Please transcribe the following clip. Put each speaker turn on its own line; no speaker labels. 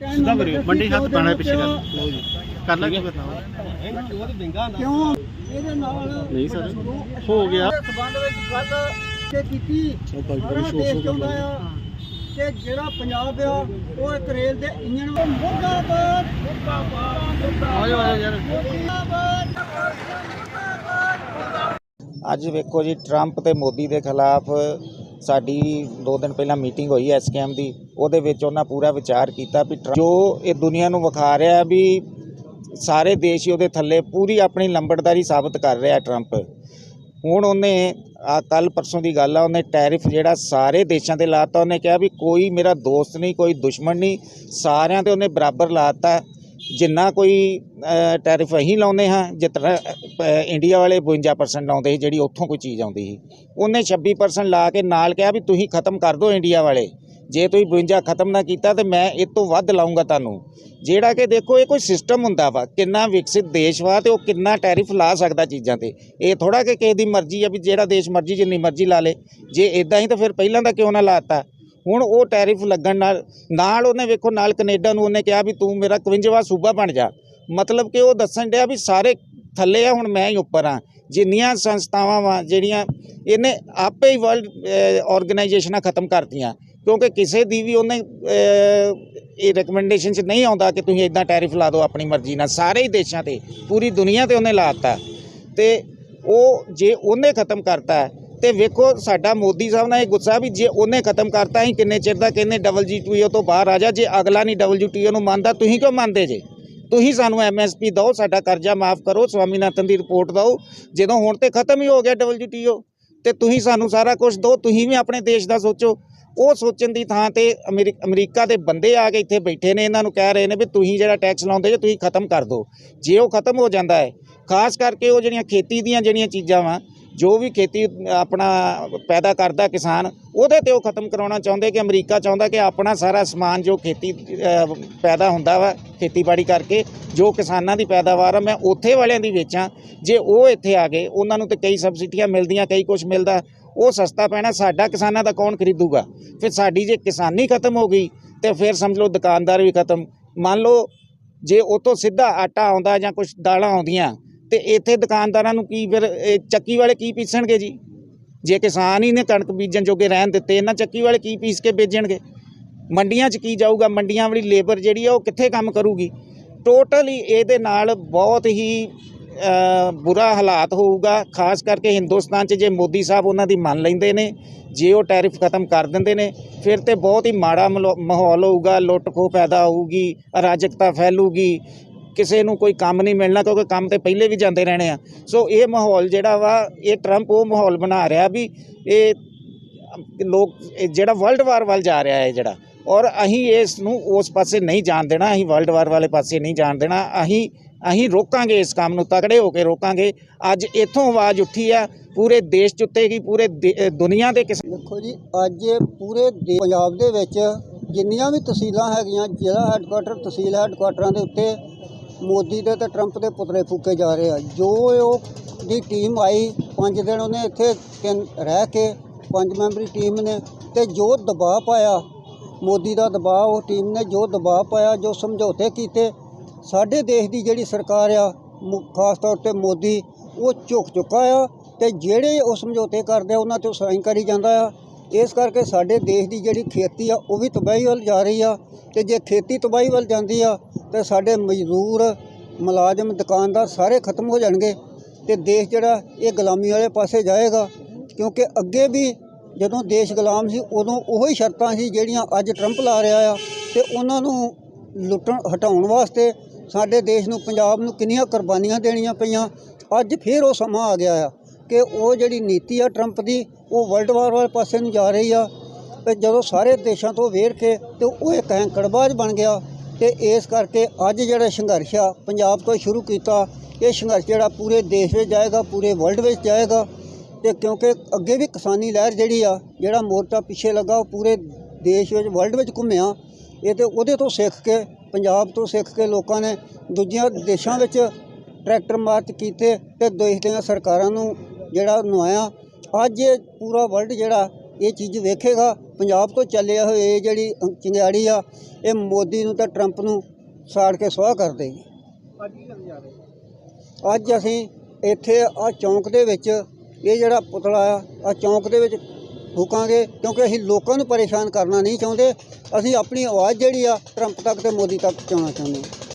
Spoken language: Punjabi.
ਸਿੱਧਾ ਕਰਿਓ ਮੰਡੀ ਹੱਥ ਪਾਣਾ ਪਿੱਛੇ ਕਰ। ਲਓ ਜੀ। ਕਰ ਲੈ ਕੀ ਕਰਨਾ
ਕਿਉਂ? ਇਹਦੇ ਨਾਲ
ਨਹੀਂ ਸਰ ਹੋ ਗਿਆ।
ਸਬੰਧ ਵਿੱਚ ਗੱਲ ਤੇ ਕੀਤੀ। ਸਾਰਾ ਦੇਸ਼ ਚਾਹੁੰਦਾ ਆ ਕਿ ਜਿਹੜਾ ਪੰਜਾਬ ਆ ਉਹ ਇੱਕ ਰੇਲ ਦੇ ਇੰਜਣ ਵਾਂਗ ਮੁਰਦਾਬਾਦ ਮੁਰਦਾਬਾਦ
ਆਜੋ ਆਜੋ ਯਾਰ।
ਮੁਰਦਾਬਾਦ
ਅੱਜ ਵੇਖੋ ਜੀ ਟਰੰਪ ਤੇ ਮੋਦੀ ਦੇ ਖਿਲਾਫ ਸਾਡੀ 2 ਦਿਨ ਪਹਿਲਾਂ ਮੀਟਿੰਗ ਹੋਈ ਐਸਕੇਐਮ ਦੀ, ਉਹਦੇ ਵਿੱਚ ਉਹਨਾਂ ਪੂਰਾ ਵਿਚਾਰ ਕੀਤਾ ਵੀ ਟਰੰਪ ਜੋ ਇਹ ਦੁਨੀਆ ਨੂੰ ਵਿਖਾ ਰਿਹਾ ਵੀ ਸਾਰੇ ਦੇਸ਼ ਹੀ ਉਹਦੇ ਥੱਲੇ ਪੂਰੀ ਆਪਣੀ ਲੰਬੜਦਾਰੀ ਸਾਬਤ ਕਰ ਰਿਹਾ ਟਰੰਪ। ਹੁਣ ਉਹਨੇ, ਆ ਕੱਲ ਪਰਸੋਂ ਦੀ ਗੱਲ ਆ, ਉਹਨੇ ਟੈਰਿਫ ਜਿਹੜਾ ਸਾਰੇ ਦੇਸ਼ਾਂ ਤੇ ਲਾਤਾ, ਉਹਨੇ ਕਿਹਾ ਵੀ ਕੋਈ ਮੇਰਾ ਦੋਸਤ ਨਹੀਂ, ਕੋਈ ਦੁਸ਼ਮਣ ਨਹੀਂ, ਸਾਰਿਆਂ ਤੇ ਉਹਨੇ ਬਰਾਬਰ ਲਾਤਾ। ਜਿੰਨਾ ਕੋਈ ਟੈਰਿਫ ਅਸੀਂ ਲਾਉਂਦੇ ਹਾਂ ਜਿਸ ਤਰ੍ਹਾਂ ਇੰਡੀਆ ਵਾਲੇ 52% ਲਾਉਂਦੇ ਸੀ, ਜਿਹੜੀ ਉੱਥੋਂ ਕੋਈ ਚੀਜ਼ ਆਉਂਦੀ ਸੀ। ਉਹਨੇ 26% ਲਾ ਕੇ ਨਾਲ ਕਿਹਾ ਵੀ ਤੁਸੀਂ ਖਤਮ ਕਰ ਦਿਓ ਇੰਡੀਆ ਵਾਲੇ। ਜੇ ਤੁਸੀਂ 52 ਖਤਮ ਨਾ ਕੀਤਾ ਤੇ ਮੈਂ ਇਹ ਤੋਂ ਵੱਧ ਲਾਉਂਗਾ ਤੁਹਾਨੂੰ। ਜਿਹੜਾ ਕਿ ਦੇਖੋ, ਇਹ ਕੋਈ ਸਿਸਟਮ ਹੁੰਦਾ ਵਾ, ਕਿੰਨਾ ਵਿਕਸਿਤ ਦੇਸ਼ ਵਾ ਤੇ ਉਹ ਕਿੰਨਾ ਟੈਰਿਫ ਲਾ ਸਕਦਾ ਚੀਜ਼ਾਂ ਤੇ। ਇਹ ਥੋੜਾ ਕਿ ਕਿਸੇ ਦੀ ਮਰਜ਼ੀ ਆ ਵੀ ਜਿਹੜਾ ਦੇਸ਼ ਮਰਜ਼ੀ ਜਿੰਨੀ ਮਰਜ਼ੀ ਲਾ ਲੇ। ਜੇ ਇਦਾਂ ਹੀ ਤਾਂ ਫਿਰ ਪਹਿਲਾਂ ਦਾ ਕਿਉਂ ਨਾ ਲਾਤਾ ਹੁਣ ਉਹ ਟੈਰਿਫ ਲੱਗਣ ਨਾਲ ਨਾਲ ਉਹਨੇ ਵੇਖੋ, ਨਾਲ ਕੈਨੇਡਾ ਨੂੰ ਉਹਨੇ ਕਿਹਾ ਵੀ ਤੂੰ ਮੇਰਾ 51ਵਾਂ ਸੂਬਾ ਬਣ ਜਾ। ਮਤਲਬ ਕਿ ਉਹ ਦੱਸਣ ਡਿਆ ਵੀ ਸਾਰੇ ਥੱਲੇ ਆ, ਹੁਣ ਮੈਂ ਹੀ ਉੱਪਰ ਆ। ਜਿੰਨੀਆਂ ਸੰਸਥਾਵਾਂ ਵਾ, ਜਿਹੜੀਆਂ ਇਹਨੇ ਆਪੇ ਹੀ ਵਰਲਡ ਆਰਗੇਨਾਈਜੇਸ਼ਨਾਂ ਖਤਮ ਕਰਤੀਆਂ। ਕਿਉਂਕਿ ਕਿਸੇ ਦੀ ਵੀ ਉਹਨੇ ਇਹ ਰეკਮੈਂਡੇਸ਼ਨ ਚ ਨਹੀਂ ਆਉਂਦਾ ਕਿ ਤੁਸੀਂ ਇਦਾਂ ਟੈਰਿਫ ਲਾ ਦਿਓ ਆਪਣੀ ਮਰਜ਼ੀ ਨਾਲ। ਸਾਰੇ ਹੀ ਦੇਸ਼ਾਂ ਤੇ, ਪੂਰੀ ਦੁਨੀਆ ਤੇ ਉਹਨੇ ਲਾਤਾ ਤੇ ਉਹ ਜੇ ਉਹਨੇ ਖਤਮ ਕਰਤਾ ਤੇ ਵੇਖੋ, ਸਾਡਾ ਮੋਦੀ ਸਾਹਿਬ ਨਾਲ ਇਹ ਗੁੱਸਾ ਵੀ ਜੇ ਉਹਨੇ ਖਤਮ ਕਰਤਾ ਹੀ ਕਿੰਨੇ ਚਿਰ ਦਾ ਕਹਿੰਦੇ ਡਬਲ ਡਬਲਯੂਟੀਓ ਤੋਂ ਬਾਹਰ ਆ ਜਾ, ਜੇ ਅਗਲਾ ਨਹੀਂ ਡਬਲਯੂਟੀਓ ਨੂੰ ਮੰਨਦਾ, ਤੁਸੀਂ ਕਿਉਂ ਮੰਨਦੇ ਜੇ? ਤੁਸੀਂ ਸਾਨੂੰ ਐਮਐਸਪੀ ਦਿਓ, ਸਾਡਾ ਕਰਜ਼ਾ ਮਾਫ ਕਰੋ, ਸਵਾਮੀਨਾਥਨ ਦੀ ਰਿਪੋਰਟ ਦਿਓ। ਜਦੋਂ ਹੁਣ ਤੇ ਖਤਮ ਹੀ ਹੋ ਗਿਆ ਡਬਲਯੂਟੀਓ ਤੇ ਤੁਸੀਂ ਸਾਨੂੰ ਸਾਰਾ ਕੁਝ ਦਿਓ, ਤੁਸੀਂ ਵੀ ਆਪਣੇ ਦੇਸ਼ ਦਾ ਸੋਚੋ। ਉਹ ਸੋਚਣ ਦੀ ਥਾਂ ਤੇ ਅਮਰੀ- ਅਮਰੀਕਾ ਦੇ ਬੰਦੇ ਆ ਕੇ ਇੱਥੇ ਬੈਠੇ ਨੇ, ਇਹਨਾਂ ਨੂੰ ਕਹਿ ਰਹੇ ਨੇ ਵੀ ਤੁਸੀਂ ਜਿਹੜਾ ਟੈਕਸ ਲਾਉਂਦੇ ਜੇ, ਤੁਸੀਂ ਖਤਮ ਕਰ ਦਿਓ। ਜੇ ਉਹ ਖਤਮ ਹੋ ਜਾਂਦਾ ਹੈ, ਖਾਸ ਕਰਕੇ ਉਹ ਜਿਹੜੀਆਂ ਖੇਤੀ ਦੀਆਂ ਜਿਹੜੀਆਂ ਚੀਜ਼ਾਂ ਵਾ ਜੋ ਵੀ ਖੇਤੀ ਆਪਣਾ ਪੈਦਾ ਕਰਦਾ ਕਿਸਾਨ, ਉਹਦੇ ਤੇ ਉਹ ਖਤਮ ਕਰਾਉਣਾ ਚਾਹੁੰਦੇ ਕਿ ਅਮਰੀਕਾ ਚਾਹੁੰਦਾ ਕਿ ਆਪਣਾ ਸਾਰਾ ਸਮਾਨ ਜੋ ਖੇਤੀ ਪੈਦਾ ਹੁੰਦਾ ਵਾ, ਖੇਤੀਬਾੜੀ ਕਰਕੇ, ਜੋ ਕਿਸਾਨਾਂ ਦੀ ਪੈਦਾਵਾਰ ਆ, ਮੈਂ ਉੱਥੇ ਵਾਲਿਆਂ ਦੀ ਵੇਚਾਂ। ਜੇ ਉਹ ਇੱਥੇ ਆ ਗਏ, ਉਹਨਾਂ ਨੂੰ ਤੇ ਕਈ ਸਬਸਿਡੀਆਂ ਮਿਲਦੀਆਂ, ਕਈ ਕੁਝ ਮਿਲਦਾ। ਉਹ ਸਸਤਾ ਪੈਣਾ, ਸਾਡਾ ਕਿਸਾਨਾਂ ਦਾ ਕੌਣ ਖਰੀਦੂਗਾ? ਫਿਰ ਸਾਡੀ ਜੇ ਕਿਸਾਨੀ ਖਤਮ ਹੋ ਗਈ, ਤੇ ਫਿਰ ਸਮਝ ਲਓ ਦੁਕਾਨਦਾਰ ਵੀ ਖਤਮ। ਮੰਨ ਲਓ, ਜੇ ਉਹ ਤੋਂ ਸਿੱਧਾ ਆਟਾ ਆਉਂਦਾ ਜਾਂ ਕੁਝ ਦਾਲਾਂ ਆਉਂਦੀਆਂ ਤੇ ਇੱਥੇ ਦੁਕਾਨਦਾਰਾਂ ਨੂੰ ਕੀ ਫਿਰ, ਇਹ ਚੱਕੀ ਵਾਲੇ ਕੀ ਪੀਸਣਗੇ ਜੀ? ਜੇ ਕਿਸਾਨ ਹੀ ਨੇ ਕਣਕ ਬੀਜਣ ਜੋਗੇ ਰਹਿਣ ਦਿੱਤੇ, ਇਹਨਾਂ ਚੱਕੀ ਵਾਲੇ ਕੀ ਪੀਸ ਕੇ ਵੇਚਣਗੇ? ਮੰਡੀਆਂ 'ਚ ਕੀ ਜਾਊਗਾ? ਮੰਡੀਆਂ ਵਾਲੀ ਲੇਬਰ ਜਿਹੜੀ ਆ, ਉਹ ਕਿੱਥੇ ਕੰਮ ਕਰੂਗੀ? ਟੋਟਲੀ ਇਹਦੇ ਨਾਲ ਬਹੁਤ ਹੀ ਬੁਰਾ ਹਾਲਾਤ ਹੋਊਗਾ, ਖਾਸ ਕਰਕੇ ਹਿੰਦੁਸਤਾਨ 'ਚ ਜੇ ਮੋਦੀ ਸਾਹਿਬ ਉਹਨਾਂ ਦੀ ਮੰਨ ਲੈਂਦੇ ਨੇ, ਜੇ ਉਹ ਟੈਰਿਫ ਖਤਮ ਕਰ ਦਿੰਦੇ ਨੇ, ਫਿਰ ਤੇ ਬਹੁਤ ਹੀ ਮਾੜਾ ਮਲੋ- ਮਾਹੌਲ ਹੋਊਗਾ, ਲੁੱਟ ਖੋਹ ਪੈਦਾ ਹੋਊਗੀ, ਅਰਾਜਕਤਾ ਫੈਲੂਗੀ ਕਿਸੇ ਨੂੰ ਕੋਈ ਕੰਮ ਨਹੀਂ ਮਿਲਣਾ ਕਿਉਂਕਿ ਕੰਮ ਤੇ ਪਹਿਲੇ ਵੀ ਜਾਂਦੇ ਰਹਿਣੇ ਆ। ਸੋ ਇਹ ਮਾਹੌਲ ਜਿਹੜਾ ਵਾ ਇਹ ਟਰੰਪ ਉਹ ਮਾਹੌਲ ਬਣਾ ਰਿਹਾ ਵੀ ਇਹ ਲੋਕ ਜਿਹੜਾ ਵਰਲਡ ਵਾਰ ਵੱਲ ਜਾ ਰਿਹਾ ਹੈ ਜਿਹੜਾ। ਔਰ ਅਸੀਂ ਇਸ ਨੂੰ ਉਸ ਪਾਸੇ ਨਹੀਂ ਜਾਣ ਦੇਣਾ ਅਸੀਂ ਵਰਲਡ ਵਾਰ ਵਾਲੇ ਪਾਸੇ ਨਹੀਂ ਜਾਣ ਦੇਣਾ। ਅਸੀਂ ਅਸੀਂ ਰੋਕਾਂਗੇ ਇਸ ਕੰਮ ਨੂੰ ਤਕੜੇ ਹੋ ਕੇ ਰੋਕਾਂਗੇ। ਅੱਜ ਇੱਥੋਂ ਆਵਾਜ਼ ਉੱਠੀ ਆ ਪੂਰੇ ਦੇਸ਼ 'ਚ ਉੱਤੇ ਉੱਤੇਗੀ ਪੂਰੇ ਦੇ- ਅ, ਦੁਨੀਆ ਦੇ ਕਿਸੇ
ਦੇਖੋ ਜੀ ਅੱਜ ਪੂਰੇ ਦੇ- ਪੰਜਾਬ ਦੇ ਵਿੱਚ ਜਿੰਨੀਆਂ ਵੀ ਤਹਿਸੀਲਾਂ ਹੈਗੀਆਂ ਜ਼ਿਲ੍ਹਾ ਹੈੱਡਕੁਆਟਰ ਤਹਿਸੀਲ ਹੈੱਡਕੁਆਟਰਾਂ ਦੇ ਉੱਤੇ ਮੋਦੀ ਦੇ ਤੇ ਟਰੰਪ ਦੇ ਪੁਤਲੇ ਫੂਕੇ ਜਾ ਰਹੇ ਆ। ਜੋ ਉਹ ਦੀ ਟੀਮ ਆਈ, ਪੰਜ ਦਿਨ ਉਹਨੇ ਇੱਥੇ ਤਿੰਨ ਰਹਿ ਕੇ ਪੰਜ ਮੈਂਬਰੀ ਟੀਮ ਨੇ ਤੇ ਜੋ ਦਬਾਅ ਪਾਇਆ, ਮੋਦੀ ਦਾ ਦਬਾਅ, ਉਹ ਟੀਮ ਨੇ ਜੋ ਦਬਾਅ ਪਾਇਆ, ਜੋ ਸਮਝੌਤੇ ਕੀਤੇ, ਸਾਡੇ ਦੇਸ਼ ਦੀ ਜਿਹੜੀ ਸਰਕਾਰ ਆ, ਮੁ- ਖਾਸ ਤੌਰ ਤੇ ਮੋਦੀ, ਉਹ ਝੁਕ ਚੁੱਕਾ ਆ ਤੇ ਜਿਹੜੇ ਉਹ ਸਮਝੌਤੇ ਕਰਦੇ ਆ, ਉਹਨਾਂ ਤੇ ਸਾਈਨ ਕਰੀ ਜਾਂਦਾ ਆ। ਇਸ ਕਰਕੇ ਸਾਡੇ ਦੇਸ਼ ਦੀ ਜਿਹੜੀ ਖੇਤੀ ਆ, ਉਹ ਵੀ ਤਬਾਹੀ ਵੱਲ ਜਾ ਰਹੀ ਆ ਤੇ ਜੇ ਖੇਤੀ ਤਬਾਹੀ ਵੱਲ ਜਾਂਦੀ ਆ ਤੇ ਸਾਡੇ ਮਜ਼ਦੂਰ, ਮੁਲਾਜ਼ਮ, ਦੁਕਾਨਦਾਰ ਸਾਰੇ ਖਤਮ ਹੋ ਜਾਣਗੇ ਤੇ ਦੇਸ਼ ਜਿਹੜਾ ਇਹ ਗੁਲਾਮੀ ਵਾਲੇ ਪਾਸੇ ਜਾਏਗਾ। ਕਿਉਂਕਿ ਅੱਗੇ ਵੀ ਜਦੋਂ ਦੇਸ਼ ਗੁਲਾਮ ਸੀ, ਉਦੋਂ ਉਹੀ ਸ਼ਰਤਾਂ ਸੀ ਜਿਹੜੀਆਂ ਅੱਜ ਟਰੰਪ ਲਾ ਰਿਹਾ ਆ ਤੇ ਉਹਨਾਂ ਨੂੰ ਲੁੱਟਣ, ਹਟਾਉਣ ਵਾਸਤੇ ਸਾਡੇ ਦੇਸ਼ ਨੂੰ, ਪੰਜਾਬ ਨੂੰ ਕਿੰਨੀਆਂ ਕੁਰਬਾਨੀਆਂ ਦੇਣੀਆਂ ਪਈਆਂ। ਅੱਜ ਫਿਰ ਉਹ ਸਮਾਂ ਆ ਗਿਆ ਆ ਕਿ ਉਹ ਜਿਹੜੀ ਨੀਤੀ ਆ ਟਰੰਪ ਦੀ, ਉਹ ਵਰਲਡ ਵਾਰ ਵਾਲੇ ਪਾਸੇ ਨੂੰ ਜਾ ਰਹੀ ਆ। ਤੇ ਜਦੋਂ ਸਾਰੇ ਦੇਸ਼ਾਂ ਤੋਂ ਵੇਰ ਕੇ ਤੇ ਉਹ ਇੱਕ ਹੈਂਕੜਬਾਜ਼ ਬਣ ਗਿਆ। ਤੇ ਇਸ ਕਰਕੇ ਅੱਜ ਜਿਹੜਾ ਸੰਘਰਸ਼ ਆ, ਪੰਜਾਬ ਤੋਂ ਸ਼ੁਰੂ ਕੀਤਾ, ਇਹ ਸੰਘਰਸ਼ ਜਿਹੜਾ ਪੂਰੇ ਦੇਸ਼ ਵਿੱਚ ਜਾਏਗਾ, ਪੂਰੇ ਵਰਲਡ ਵਿੱਚ ਜਾਏਗਾ ਤੇ ਕਿਉਂਕਿ ਅੱਗੇ ਵੀ ਕਿਸਾਨੀ ਲਹਿਰ ਜਿਹੜੀ ਆ, ਜਿਹੜਾ ਮੋਰਚਾ ਪਿੱਛੇ ਲੱਗਾ, ਉਹ ਪੂਰੇ ਦੇਸ਼ ਵਿੱਚ ਵਰਲਡ ਵਿੱਚ ਘੁੰਮਿਆ। ਇਹ ਤੇ ਉਹਦੇ ਤੋਂ ਸਿੱਖ ਕੇ, ਪੰਜਾਬ ਤੋਂ ਸਿੱਖ ਕੇ ਲੋਕਾਂ ਨੇ ਦੂਜੀਆਂ ਦੇਸ਼ਾਂ ਵਿੱਚ ਟਰੈਕਟਰ ਮਾਰਚ ਕੀਤੇ ਤੇ ਦੇਸ਼ ਦੀਆਂ ਸਰਕਾਰਾਂ ਨੂੰ ਜਿਹੜਾ ਨਵਾਇਆ ਅੱਜ ਇਹ ਪੂਰਾ ਵਰਲਡ ਜਿਹੜਾ, ਇਹ ਚੀਜ਼ ਵੇਖੇਗਾ ਪੰਜਾਬ ਤੋਂ ਚੱਲਿਆ ਹੋਇਆ ਇਹ ਜਿਹੜੀ ਚਿੰਗਾੜੀ ਆ ਇਹ ਮੋਦੀ ਨੂੰ ਤੇ ਟਰੰਪ ਨੂੰ ਸਾੜ ਕੇ ਸੁਆਹ ਕਰ ਦੇਗੀ। ਅੱਜ ਅਸੀਂ ਇੱਥੇ ਆ ਚੌਂਕ ਦੇ ਵਿੱਚ ਇਹ ਜਿਹੜਾ ਪੁਤਲਾ ਆ ਆ ਚੌਂਕ ਦੇ ਵਿੱਚ ਫੂਕਾਂਗੇ ਕਿਉਂਕਿ ਅਸੀਂ ਲੋਕਾਂ ਨੂੰ ਪਰੇਸ਼ਾਨ ਕਰਨਾ ਨਹੀਂ ਚਾਹੁੰਦੇ। ਅਸੀਂ ਆਪਣੀ ਆਵਾਜ਼ ਜਿਹੜੀ ਆ ਟਰੰਪ ਤੱਕ ਤੇ ਮੋਦੀ ਤੱਕ ਪਹੁੰਚਾਉਣਾ ਚਾਹੁੰਦੇ ਹਾਂ।